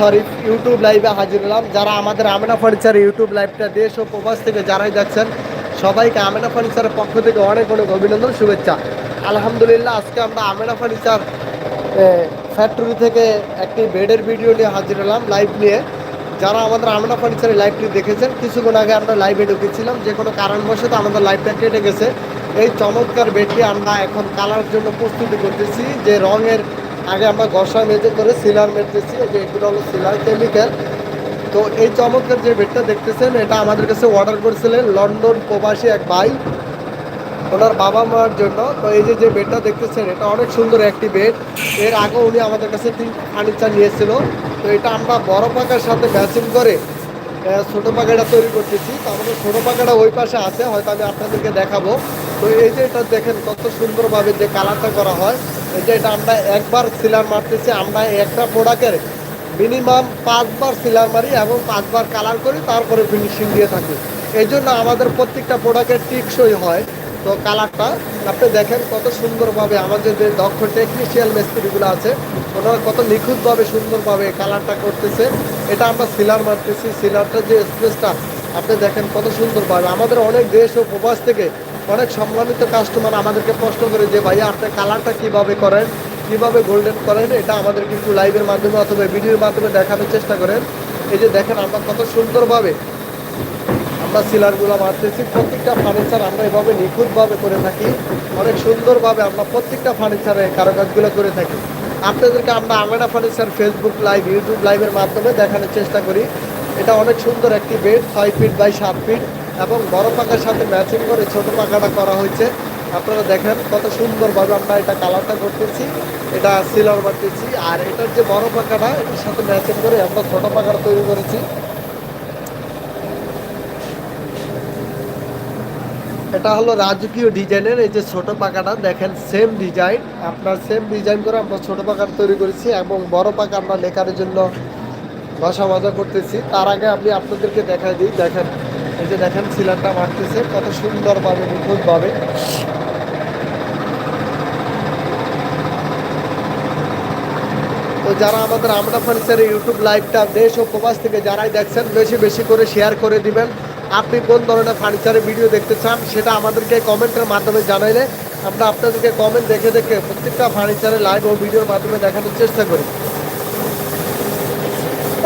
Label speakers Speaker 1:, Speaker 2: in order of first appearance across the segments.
Speaker 1: Sorry YouTube লাইভে হাজির হলাম। যারা আমাদের আমেনা ফার্নিচার ইউটিউব লাইভটা দেশ ও প্রবাস থেকে যারাই দেখছেন, সবাইকে আমেনা ফার্নিচারের পক্ষ থেকে অনেক অনেক অভিনন্দন, শুভেচ্ছা। আলহামদুলিল্লাহ, আজকে আমরা আমেনা ফার্নিচার ফ্যাক্টরি থেকে একটি বেডের ভিডিও নিয়ে হাজির হলাম লাইভ নিয়ে। যারা আমাদের আমেনা ফার্নিচারের লাইভটি দেখেছেন, কিছুক্ষণ আগে আমরা লাইভে ঢুকেছিলাম, যে কোনো কারণবশত আমাদের লাইভটা কেটে গেছে। এই চমৎকার বেডটি আমরা এখন কালার জন্য প্রস্তুতি করতেছি, যে রঙের আগে আমরা ঘষা মেজে করে সিলার মেজতেছি এই যে এগুলো হলো সিলার কেমিক্যাল তো এই চমৎকার যে বেডটা দেখতেছেন, এটা আমাদের কাছে অর্ডার করেছিলেন লন্ডন প্রবাসী এক ভাই। ওনার বাবা মার জন্য। তো এই যে বেডটা দেখতেছেন, এটা অনেক সুন্দর একটি বেড এর আগে উনি আমাদের কাছে তিন ফার্নিচার নিয়েছিল। তো এটা আমরা বড় পাকার সাথে ম্যাচিং করে ছোট পাকাটা তৈরি করতেছি। তো আমাদের ছোটো পাকাটা ওই পাশে আছে, হয়তো আমি আপনাদেরকে দেখাবো। তো এই যে এটা দেখেন, কত সুন্দরভাবে যে কালারটা করা হয়। এই যে এটা আমরা একবার সিলার মারতেছি, আমরা একটা প্রোডাক্টের মিনিমাম পাঁচবার সিলার মারি এবং পাঁচবার কালার করি, তারপরে ফিনিশিং দিয়ে থাকি। এই জন্য আমাদের প্রত্যেকটা প্রোডাক্টের টিকসই হয়। তো কালারটা আপনি দেখেন কত সুন্দরভাবে আমাদের যে দক্ষ টেকনিশিয়াল মিস্ত্রিগুলো আছে, ওনারা কত নিখুঁতভাবে সুন্দরভাবে কালারটা করতেছে। এটা আমরা সিলার মারতেছি, সিলারটা যে স্পেসটা আপনি দেখেন কত সুন্দরভাবে। আমাদের অনেক দেশ ও প্রবাস থেকে অনেক সম্মানিত কাস্টমার আমাদেরকে প্রশ্ন করে যে, ভাইয়া, আপনি কালারটা কীভাবে করেন? কীভাবে গোল্ডেন করেন? এটা আমাদের কিন্তু লাইভের মাধ্যমে অথবা ভিডিওর মাধ্যমে দেখানোর চেষ্টা করেন। এই যে দেখেন, আমরা কত সুন্দরভাবে আমরা সিলারগুলো মারতেছি। প্রত্যেকটা ফার্নিচার আমরা এভাবে নিখুঁতভাবে করে থাকি। অনেক সুন্দরভাবে আমরা প্রত্যেকটা ফার্নিচারে কারুকাজগুলো করে থাকি। আপনাদেরকে আমরা Amena furniture Facebook live YouTube লাইভের মাধ্যমে দেখানোর চেষ্টা করি। এটা অনেক সুন্দর একটি বেড ছয় ফিট বাই সাত ফিট এবং বড় পাকার সাথে ম্যাচিং করে ছোট পাকাটা করা হয়েছে। আপনারা দেখেন কত সুন্দরভাবে আমরা এটা কালারটা করতেছি। এটা সিলার মারতেছি আর এটার যে বড় পাকাটা এটার সাথে ম্যাচিং করে আমরা ছোট পাকাটা তৈরি করেছি। এটা হলো রাজকীয় ডিজাইনের এই যে ছোট পাকাটা দেখেন সেম ডিজাইন আপনার সেম ডিজাইন করে আমরা ছোট পাকার তৈরি করেছি এবং বড় পাকা আমরা লেখার জন্য ঘষা মাজা করতেছি। তার আগে আমি আপনাদেরকে দেখাই দিই। দেখেন এই যে দেখেন, সিলারটা মারতেছে কত সুন্দরভাবে, নিখুঁতভাবে। তো যারা আমাদের আমরা ফার্নিচারের ইউটিউব লাইভটা দেশ ও প্রবাস থেকে যারাই দেখছেন, বেশি বেশি করে শেয়ার করে দিবেন। আপনি কোন ধরনের ফার্নিচারের ভিডিও দেখতে চান, সেটা আমাদেরকে কমেন্টের মাধ্যমে জানাইলে আমরা আপনাদেরকে কমেন্ট দেখে দেখে প্রত্যেকটা ফার্নিচারের লাইভ ও ভিডিওর মাধ্যমে দেখানোর চেষ্টা করি।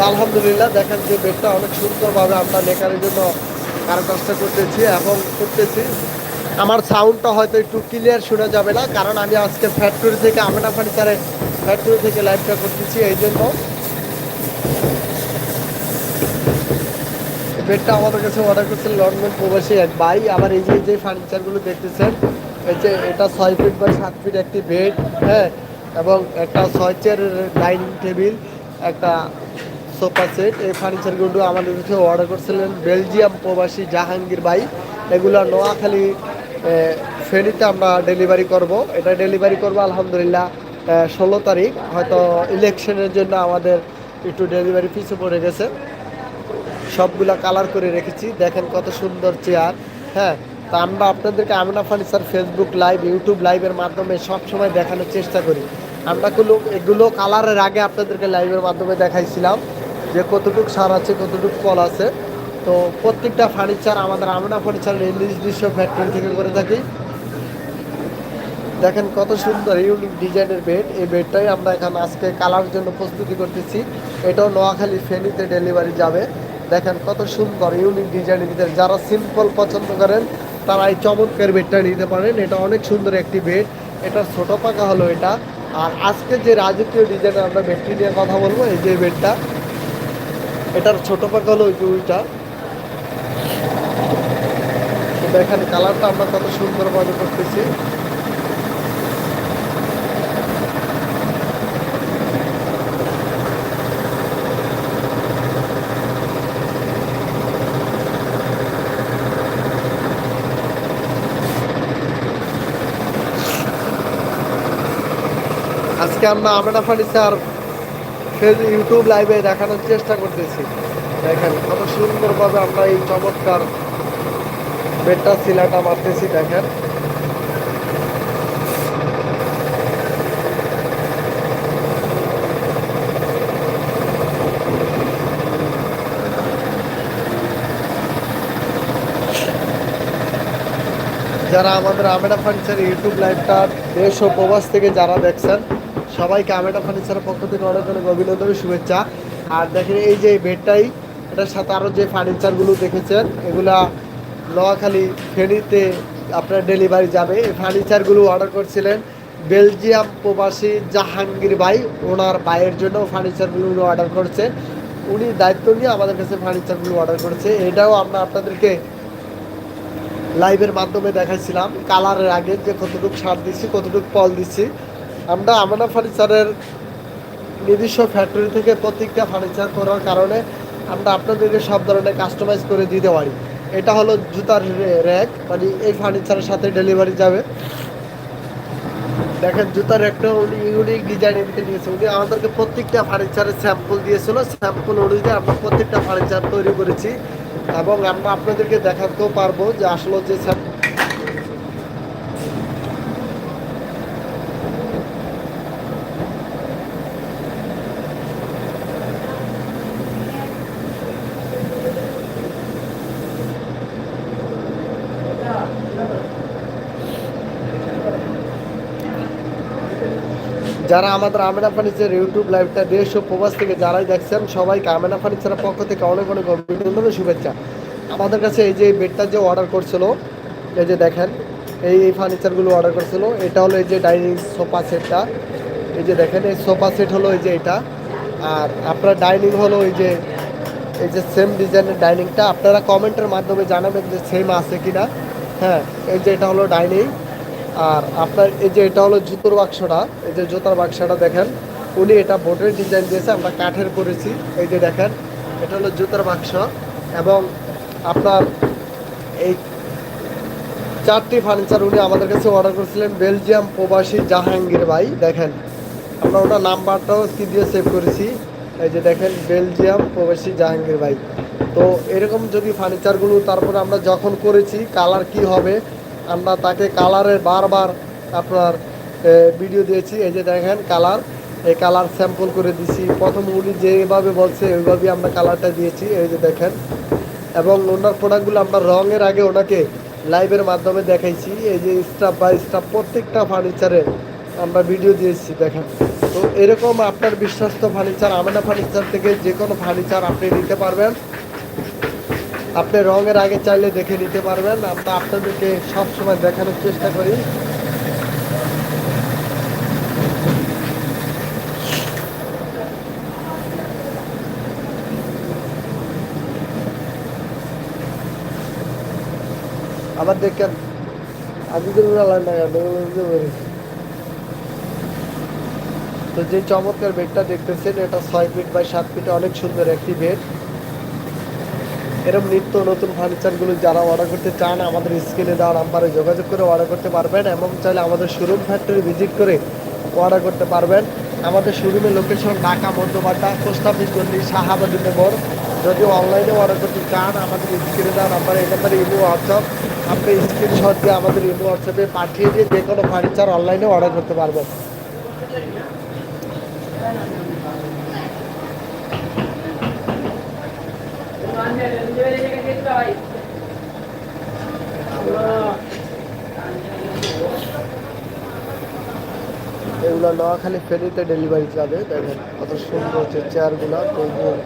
Speaker 1: আলহামদুলিল্লাহ, দেখেন যে বেডটা অনেক সুন্দরভাবে আমরা লেখার জন্য কারও কাজটা করতেছি এবং করতেছি। আমার সাউন্ডটা হয়তো একটু ক্লিয়ার শোনা যাবে না, কারণ আমি আজকে ফ্যাক্টরি থেকে আমেনা ফার্নিচারের ফ্যাক্টরি থেকে লাইভটা করতেছি, এই জন্য। বেডটা আমাদের কাছে অর্ডার করছেন লন্ডন প্রবাসী এক ভাই। আবার এই যে যে ফার্নিচারগুলো দেখতেছেন, এই যে এটা ছয় ফিট বা সাত ফিট একটি বেড হ্যাঁ এবং একটা ছয় চেয়ারের ডাইনিং টেবিল একটা সোফা সেট এই ফার্নিচারগুলো আমাদের কাছে অর্ডার করছিলেন বেলজিয়াম প্রবাসী জাহাঙ্গীর ভাই। এগুলো নোয়াখালী ফেনীতে আমরা ডেলিভারি করব। এটা ডেলিভারি করব আলহামদুলিল্লাহ ষোলো তারিখ। হয়তো ইলেকশনের জন্য আমাদের একটু ডেলিভারি পিছু পড়ে গেছে। সবগুলা কালার করে রেখেছি। দেখেন কত সুন্দর চেয়ার হ্যাঁ তা আমরা আপনাদেরকে Amina furniture Facebook live YouTube লাইভের মাধ্যমে সব সময় দেখানোর চেষ্টা করি। আমরা গুলো এগুলো কালারের আগে আপনাদেরকে লাইভের মাধ্যমে দেখাইছিলাম। যে কতটুকু সার আছে, কতটুকু কল আছে। তো প্রত্যেকটা ফার্নিচার আমাদের আমিনা ফার্নিচার নিজস্ব ফ্যাক্টরি থেকে করে থাকি। দেখেন কত সুন্দর ইউনিক ডিজাইনের বেড এই বেডটাই আমরা এখানে আজকে কালার জন্য প্রস্তুতি করতেছি। এটাও নোয়াখালী ফেনীতে ডেলিভারি যাবে। দেখেন কত সুন্দর ইউনিক ডিজাইনের ভিতরে। যারা সিম্পল পছন্দ করেন, তারা এই চমৎকার বেডটা নিতে পারেন। এটা অনেক সুন্দর একটি বেড এটা ছোট পাকা হলো এটা। আর আজকে যে রাজকীয় ডিজাইনের আমরা বেডটি নিয়ে কথা বলব, এই যে বেডটা এটার ছোট পাকা হলো ওই যে ওইটা। তো দেখেন কালারটা আমরা কত সুন্দরভাবে করতেছি। আজকে আমরা আমরা ফার্নিচার ইউটিউব লাইভে দেখানোর চেষ্টা করতেছি। দেখেন, কত সুন্দরভাবে আমরা এই চমৎকার বেডটা শিলাটা মারতেছি, দেখেন। যারা আমাদের আমেনা ফার্নিচার ইউটিউব লাইভটা দেশ ও প্রবাস থেকে যারা দেখছেন সবাইকে আমেনা ফার্নিচারের পক্ষ থেকে অনেক অনেক অভিনন্দন শুভেচ্ছা। আর দেখেন এই যে বেডটাই, এটার সাথে আরও যে ফার্নিচারগুলো দেখেছেন, এগুলা নোয়াখালী ফেনীতে আপনার ডেলিভারি যাবে। এই ফার্নিচারগুলো অর্ডার করছিলেন বেলজিয়াম প্রবাসী জাহাঙ্গীর ভাই। ওনার ভাইয়ের জন্য ফার্নিচারগুলো উনি অর্ডার করছে। উনি দায়িত্ব নিয়ে আমাদের কাছে ফার্নিচারগুলো অর্ডার করেছে। এটাও আমরা আপনাদেরকে লাইভের মাধ্যমে দেখাইছিলাম। কালারের আগে যে কতটুকু সার দিচ্ছি, কতটুকু ফল দিচ্ছি। আমরা আমানা ফার্নিচারের নিজস্ব ফ্যাক্টরি থেকে প্রত্যেকটা ফার্নিচার করার কারণে আমরা আপনাদেরকে সব ধরনের কাস্টমাইজ করে দিতে পারি। এটা হলো জুতার র্যাক মানে এই ফার্নিচারের সাথে ডেলিভারি যাবে। দেখেন, জুতার একটা উনি ইউনিক ডিজাইন এদিকে নিয়েছে উনি আমাদেরকে প্রত্যেকটা ফার্নিচারের স্যাম্পল দিয়েছিল। স্যাম্পল অনুযায়ী আমরা প্রত্যেকটা ফার্নিচার তৈরি করেছি। এবং আমরা আপনাদেরকে দেখাতেও পারব যে আসলে যে যারা আমাদের আমেনা ফার্নিচার ইউটিউব লাইভটা দেশ ও প্রবাস থেকে যারাই দেখছেন, সবাইকে আমেনা ফার্নিচারের পক্ষ থেকে অনেক অনেক অভিনন্দন শুভেচ্ছা। আমাদের কাছে এই যে বেডটা যে অর্ডার করছিল, এই যে দেখেন, এই এই ফার্নিচারগুলো অর্ডার করছিল, এটা হলো এই যে ডাইনিং সোফা সেটটা এই যে দেখেন, এই সোফা সেট হলো এই যে এটা। আর আপনার ডাইনিং হলো এই যে এই যে সেম ডিজাইনের ডাইনিংটা আপনারা কমেন্টের মাধ্যমে জানাবেন যে সেম আছে কি না হ্যাঁ এই যে এটা হলো ডাইনিং আর আপনার এই যে এটা হলো জুতোর বাক্সটা, এই যে জুতার বাক্সটা দেখেন, উনি এটা বোটের ডিজাইন দিয়েছে, আমরা কাঠের করেছি এই যে দেখেন, এটা হলো জুতার বাক্স এবং আপনার এই চারটি ফার্নিচার উনি আমাদের কাছে অর্ডার করেছিলেন, বেলজিয়াম প্রবাসী জাহাঙ্গীর ভাই, দেখেন, আমরা ওনার নাম্বারটাও কি দিয়ে সেভ করেছি, এই যে দেখেন, বেলজিয়াম প্রবাসী জাহাঙ্গীর ভাই। তো এরকম যদি ফার্নিচারগুলো তারপরে আমরা যখন করেছি কালার কি হবে আমরা তাকে কালারের বারবার আপনার ভিডিও দিয়েছি। এই যে দেখেন কালার, এই কালার স্যাম্পল করে দিছি। প্রথম উনি যেভাবে বলছে, ওইভাবেই আমরা কালারটা দিয়েছি। এই যে দেখেন। এবং ওনার প্রোডাক্টগুলো আমরা রঙের আগে ওনাকে লাইভের মাধ্যমে দেখাইছি। এই যে স্টাফ বাই স্টাফ প্রত্যেকটা ফার্নিচারে আমরা ভিডিও দিয়েছি, দেখেন। তো এরকম আপনার বিশ্বস্ত ফার্নিচার আমেনা ফার্নিচার থেকে যে কোনো ফার্নিচার আপনি নিতে পারবেন। আপনি রঙের আগে চাইলে দেখে নিতে পারবেন। আমরা আপনাদেরকে সবসময় দেখানোর চেষ্টা করি। আবার দেখেন পেরেছি। তো যে চমৎকার বেডটা দেখতেছেন, এটা ছয় ফিট বাই সাত ফিটে, অনেক সুন্দর একটি বেড। এরকম নিত্য নতুন ফার্নিচারগুলো যারা অর্ডার করতে চান, আমাদের স্ক্রিনে দেওয়া নাম্বারে যোগাযোগ করে অর্ডার করতে পারবেন এবং চাইলে আমাদের শোরুম ফ্যাক্টরি ভিজিট করে অর্ডার করতে পারবেন। আমাদের শোরুমের location Dhaka Madhya Badda post office Shahabadi Nagar যদি অনলাইনে অর্ডার করতে চান, আমাদের স্ক্রিনে দেওয়া নাম্বারে এই নাম্বারে ইমো হোয়াটসঅ্যাপ আপনি স্ক্রিনশট দিয়ে আমাদের ইমো হোয়াটসঅ্যাপে পাঠিয়ে দিয়ে যে কোনো ফার্নিচার অনলাইনে অর্ডার করতে পারবেন। এগুলো নোয়াখালী ফেরিতে ডেলিভারি যাবে দেখেন কত সুন্দর হচ্ছে চেয়ারগুলো টেবিল